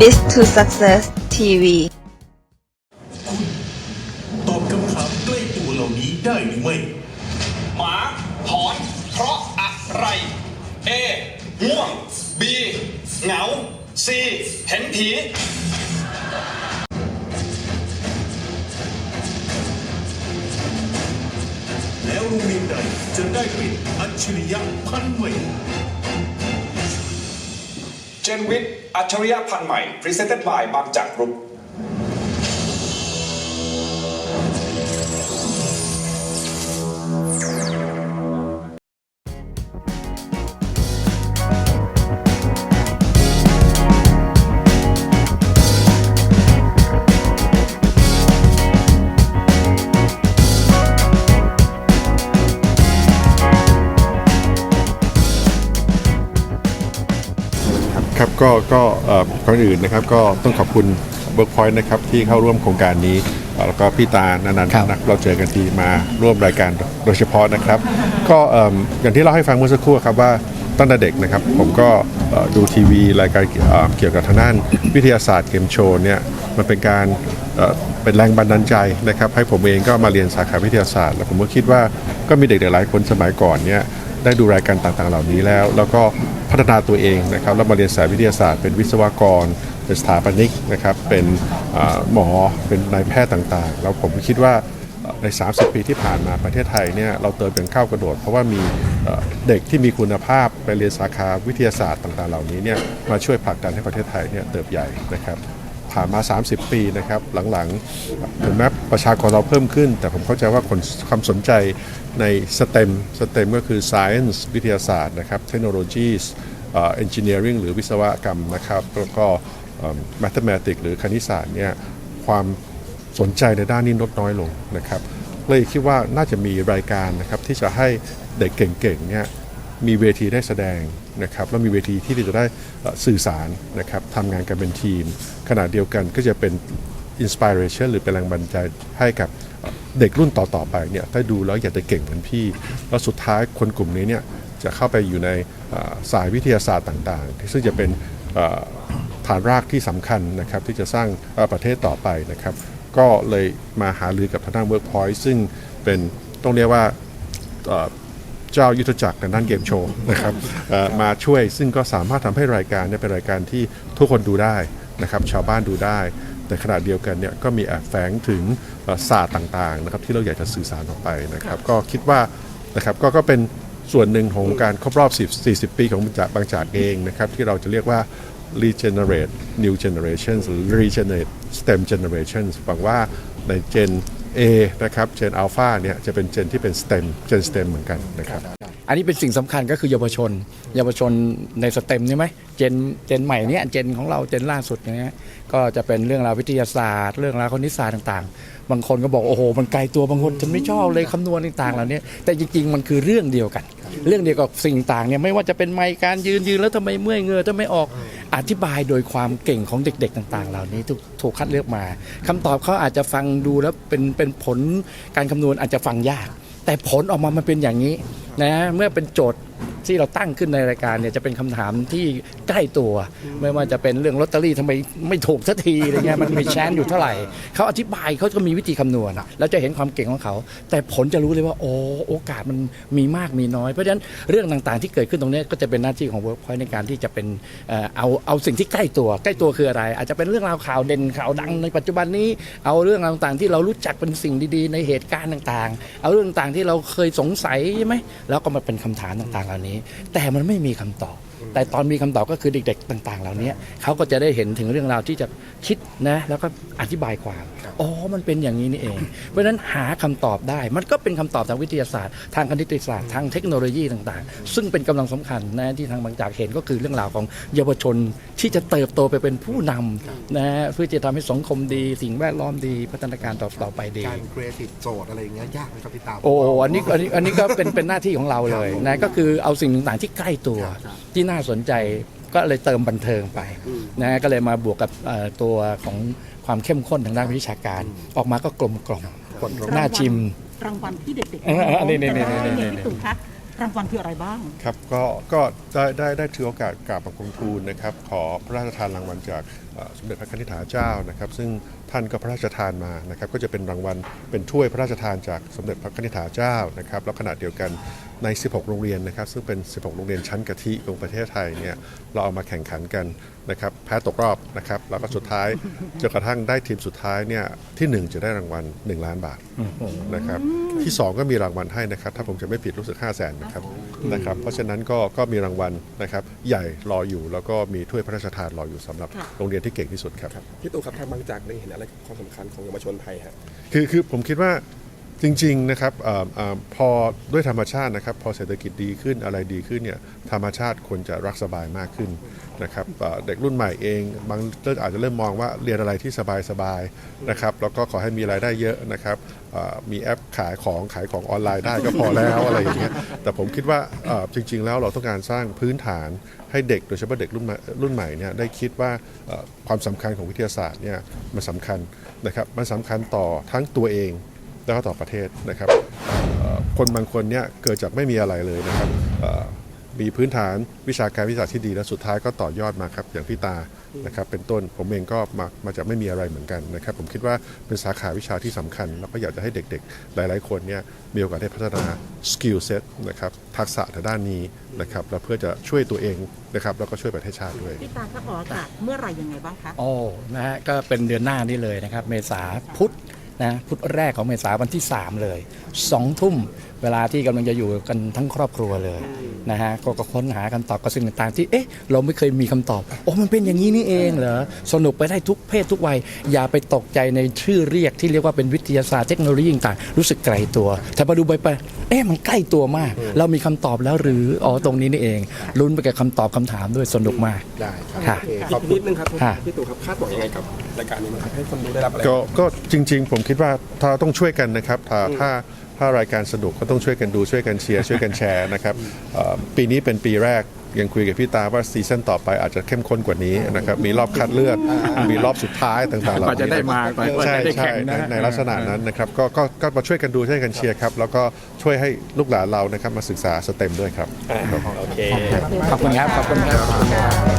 This to Success TV ตอบคำถามใกล้ตัวเหล่านี้ได้หรือไม่ หมาหอน เพราะอะไร A ง่วง B เหงา C เห็นผี แล้วโรงเรียนใดจะได้เป็นอัจฉริยะพันใหม่ เจนวิทย์อัจฉริยะพันธุ์ใหม่ Presented by บางจากกรุ๊ป ครับก็ก็เอ่อก่อนอื่นนะครับก็ต้องขอบคุณ Workpoint นะครับที่เข้าร่วมโครงการนี้เอ่อแล้วก็พี่ตานันนันนะเราเจอกันทีมาร่วมรายการโดยเฉพาะนะครับ ก็เอิ่มอย่างที่เล่าให้ฟังเมื่อสักครู่ครับว่าตั้งแต่เด็กนะครับ ผมก็เอ่อดูทีวีรายการเอ่อเกี่ยวกับทางด้านวิทยาศาสตร์เกมโชว์เนี่ยมันเป็นการเอ่อเป็นแรงบันดาลใจนะครับ ให้ผมเองก็มาเรียนสาขาวิทยาศาสตร์ แล้วผมก็คิดว่าก็มีเด็กๆหลายคนสมัยก่อนเนี่ย ได้ดูรายการต่างๆ เหล่านี้แล้ว แล้วก็พัฒนาตัวเองนะครับแล้วมาเรียนสายวิทยาศาสตร์เป็นวิศวกร เป็นสถาปนิกนะครับเป็นหมอเป็นนายแพทย์ต่างๆ แล้วผมคิดว่าใน 30 ปีที่ผ่านมาประเทศไทยเนี่ยเราเติบเป็นข้าวกระโดด เพราะว่ามีเด็กที่มีคุณภาพไปเรียนสาขาวิทยาศาสตร์ต่างๆ เหล่านี้เนี่ยมาช่วยผลักดันให้ประเทศไทยเนี่ยเติบใหญ่นะครับ ผ่านมา 30 ปีนะครับหลังๆถึงแม้ประชากรเราเพิ่มขึ้น แต่ผมเข้าใจว่าคนความสนใจใน STEM STEM ก็คือ Science วิทยาศาสตร์นะครับ Technologies เอ่อ Engineering หรือวิศวกรรมนะครับแล้วก็เอ่อ Mathematics หรือคณิตศาสตร์เนี่ยความสนใจในด้านนี้ลดน้อยลงนะครับเลยคิดว่าน่าจะมีรายการนะครับที่จะให้เด็กเก่งๆเนี่ย มีเวทีได้แสดงนะครับแล้วมีเวทีที่จะได้สื่อสารนะครับทำงานกันเป็นทีม ขณะเดียวกันก็จะเป็นอินสปิเรชันหรือเป็นแรงบันดาลใจให้กับเด็กรุ่นต่อๆไปเนี่ยได้ดูแล้วอยากจะเก่งเหมือนพี่ แล้วสุดท้ายคนกลุ่มนี้เนี่ยจะเข้าไปอยู่ในสายวิทยาศาสตร์ต่างๆ ซึ่งจะเป็นฐานรากที่สำคัญนะครับที่จะสร้างประเทศต่อไปนะครับ ก็เลยมาหารือกับทางด้าน Workpoint ซึ่งเป็นต้องเรียกว่า เจ้ายุทธจักรในด้านเกมโชว์นะครับมาช่วยซึ่งก็สามารถทำให้รายการเนี่ยเป็นรายการที่ทุกคนดูได้นะครับชาวบ้านดูได้ แต่ขณะเดียวกันเนี่ยก็มีแอบแฝงถึงศาสตร์ต่างๆนะครับที่เราอยากจะสื่อสารออกไปนะครับก็คิดว่านะครับก็ก็เป็นส่วนหนึ่งของการครบรอบ 10 40 ปีของบางจากบางจากเองนะครับที่เราจะเรียกว่า regenerate new generations หรือ regenerate STEM generations หวังว่าในเจน A นะครับเจนอัลฟาเนี่ยจะเป็นเจนที่เป็นสเต็มเจนสเต็มเหมือนกันนะครับอันนี้เป็นสิ่งสำคัญก็คือเยาวชน เยาวชนในสเต็มใช่ไหมเจนเจนใหม่เนี้ยเจนของเราเจนล่าสุดเนี้ยก็จะเป็นเรื่องราววิทยาศาสตร์ เรื่องราวคณิตศาสตร์ต่างๆ บางคนก็บอกโอ้โหมันไกลตัวบางคนฉันไม่ชอบเลยคำนวณต่างๆเหล่านี้แต่จริงๆมันคือเรื่องเดียวกัน เรื่องเดียวกับสิ่งต่างเนี่ยไม่ว่าจะเป็นไมค์การยืนยืนแล้วทำไมเมื่อยเงือทำไมออกอธิบายโดยความเก่งของเด็ก ๆ ต่าง ๆ เหล่านี้ถูกถูกคัดเลือกมาคำตอบเขาอาจจะฟังดูแล้วเป็นเป็นผลการคำนวณอาจจะฟังยาก แต่ผลออกมามันเป็นอย่างนี้นะเมื่อเป็นโจทย์ที่เราตั้งขึ้นในรายการเนี่ยจะเป็นคำถามที่ใกล้ตัว ไม่ว่าจะเป็นเรื่องลอตเตอรี่ทำไมไม่ถูกสักทีอะไรเงี้ยมันมีแชนอยู่เท่าไหร่เขาอธิบายเขาก็มีวิธีคำนวณอะแล้วจะเห็นความเก่งของเขา แต่ผลจะรู้เลยว่าโอ้โอกาสมันมีมากมีน้อย เพราะฉะนั้นเรื่องต่างๆที่เกิดขึ้นตรงเนี้ยก็จะเป็นหน้าที่ของ Workpoint ในการที่จะเป็นเอ่อเอาเอาสิ่งที่ใกล้ตัวใกล้ตัวคืออะไร อาจจะเป็นเรื่องราวข่าวเด่นข่าวดังในปัจจุบันนี้เอาเรื่องราวต่างๆ ที่เรารู้จักเป็นสิ่งดีๆ ในเหตุการณ์ต่างๆ เอาเรื่องต่างๆที่เราเคยสงสัยใช่ไหมแล้วก็มาเป็นคำถามต่างๆเหล่านี้ แต่มันไม่มีคำตอบ แต่ตอนมีคำตอบก็คือเด็ก ๆ ต่าง ๆ เหล่านี้เขาก็จะได้เห็นถึงเรื่องราวที่จะคิดนะแล้วก็อธิบายความอ๋อมันเป็นอย่างนี้นี่เอง เพราะฉะนั้นหาคำตอบได้ มันก็เป็นคำตอบทางวิทยาศาสตร์ ทางคณิตศาสตร์ทางเทคโนโลยีต่าง ๆ ซึ่งเป็นกำลังสำคัญนะที่ทางบางจากเห็นก็คือเรื่องราวของเยาวชนที่จะเติบโตไปเป็นผู้นำนะเพื่อจะทำให้สังคมดี สิ่งแวดล้อมดีพัฒนาการต่อต่อไปดีการครีเอทีฟโจทย์อะไรอย่างเงี้ยยากไหมครับพี่ตามโอ้อันนี้อันนี้อันนี้ก็เป็นเป็นหน้าที่ของเราเลยนะก็คือเอาสิ่งต่างๆที่ใกล้ตัวที่น่าสนใจก็เลยเติมบันเทิงไปนะก็เลยมาบวกกับเอ่อตัวของความเข้มข้นทางด้านวิชาการ ออกมาก็กลมกล่อมน่าชิม รางวัลที่เด็กๆเออเออนี่นี่นี่จะได้นี่นี่เนี่ยพี่ตู่คะรางวัลคืออะไรบ้าง ครับก็ก็ได้ได้ได้ถือโอกาสกราบบังคมทูลนะครับ ขอพระราชทานรางวัลจากเอ่อสมเด็จพระนิธิถาเจ้านะครับ ซึ่งท่านก็พระราชทานมานะครับ ก็จะเป็นรางวัลเป็นถ้วยพระราชทานจากสมเด็จพระนิธิถาเจ้านะครับ แล้วขณะเดียวกัน ใน 16 โรงเรียนนะครับ ซึ่งเป็น 16 โรงเรียนชั้นกะทิของประเทศไทยเนี่ยเราเอามาแข่งขันกันนะครับแพ้ตกรอบนะครับแล้วก็สุดท้ายจนกระทั่งได้ทีมสุดท้ายเนี่ยทีหนึ่1 จะได้รางวัล 1 ล้านบาทนะครับที่ 2 ก็มีรางวัลให้นะครับ ถ้าผมจะไม่ผิดรู้สึก 5 0 0แสนนะครับนะครับเพราะฉะนั้นก็ก็มีรางวัลนะครับใหญ่รออยู่แล้วก็มีถ้วยพระราชทานรออยู่สำหรับค่ะโรงเรียนที่เก่งที่สุดครับพี่ตู่ครับทางบางจากได้เห็นอะไรความสำคัญของเยาวชนไทยฮะคือคือผมคิดว่า จริงๆนะครับออพอด้วยธรรมชาตินะครับ พอเศรษฐกิจดีขึ้นอะไรดีขึ้นเนี่ยธรรมชาติควรจะรักสบายมากขึ้นนะครับเด็กรุ่นใหม่เองบางเรื่องอาจจะเริ่มมองว่าเรียนอะไรที่สบายๆนะครับแล้วก็ขอให้มีรายได้เยอะนะครับมีแอปขายของขายของออนไลน์ได้ก็พอแล้วอะไรอย่างเงี้ยแต่ผมคิดว่าจริง ๆ แล้วเราต้องการสร้างพื้นฐานให้เด็กโดยเฉพาะเด็กรุ่นใหม่รุ่นใหม่เนี่ยได้คิดว่าความสำคัญของวิทยาศาสตร์เนี่ยมันสำคัญนะครับมันสำคัญต่อทั้งตัวเอง แล้วก็ต่อประเทศนะครับเอ่อคนบางคนเนี่ยเกิดจากไม่มีอะไรเลยนะครับเอ่อมีพื้นฐานวิชาการวิทยาศาสตร์ที่ดีแล้วสุดท้ายก็ต่อยอดมาครับอย่างพี่ตานะครับเป็นต้นผมเองก็มามาจากไม่มีอะไรเหมือนกันนะครับ ผมคิดว่าเป็นสาขาวิชาที่สำคัญ แล้วก็อยากจะให้เด็กๆ หลายๆ คนเนี่ยมีโอกาสได้พัฒนาสกิลเซ็ตนะครับทักษะทางด้านนี้นะครับแล้วเพื่อจะช่วยตัวเองนะครับแล้วก็ช่วยประเทศชาติด้วยพี่ตาคะออกอากาศเมื่อไหรยังไงบ้างคะโอ้นะฮะก็เป็นเดือนหน้านี่เลยนะครับ เมษาพุธ นะพุธแรกของเมษาวันที่ 3 เลย2ทุ่มเวลาที่กำลังจะอยู่กันทั้งครอบครัวเลยนะฮะก็ก็ค้นหาคำตอบกับสิ่งต่างๆ ที่เอ๊ะเราไม่เคยมีคำตอบโอ้มันเป็นอย่างนี้นี่เองเหรอสนุกไปได้ทุกเพศทุกวัย อย่าไปตกใจในชื่อเรียกที่เรียกว่าเป็นวิทยาศาสตร์เทคโนโลยีต่างๆรู้สึกไกลตัว แต่มาดูไปไปเอ๊ะมันใกล้ตัวมาก เรามีคำตอบแล้วหรืออ๋อตรงนี้นี่เองลุ้นไปกับคำตอบคำถามด้วยสนุกมากได้ครับค่ะโอเคขอบคุณนิดนึงครับค่ะพี่ตู่ครับคาดหวังยังไงกับรายการนี้บ้างครับให้คนดูได้รับอะไรก็ก็จริง ๆ ผมคิดว่าถ้าต้องช่วยกันนะครับถ้า ถ้าถ้ารายการสนุกก็ต้องช่วยกันดูช่วยกันเชียร์ช่วยกันแชร์นะครับเอ่อปีนี้เป็นปีแรกยังคุยกับพี่ตาว่าซีซั่นต่อไปอาจจะเข้มข้นกว่านี้นะครับมีรอบคัดเลือกมีรอบสุดท้ายต่างๆเหล่ากว่าจะได้มานี้กว่าจะใช่ได้แข่ใช่งในนะในลักษณะนั้นนะครับก็ก็ก็มาช่วยกันดูช่วยกันเชียร์ครับแล้วก็ช่วยให้ลูกหลานเรานะครับมาศึกษาสเต็มด้วยครับโอเคขอบคุณครับขอบคุณครับ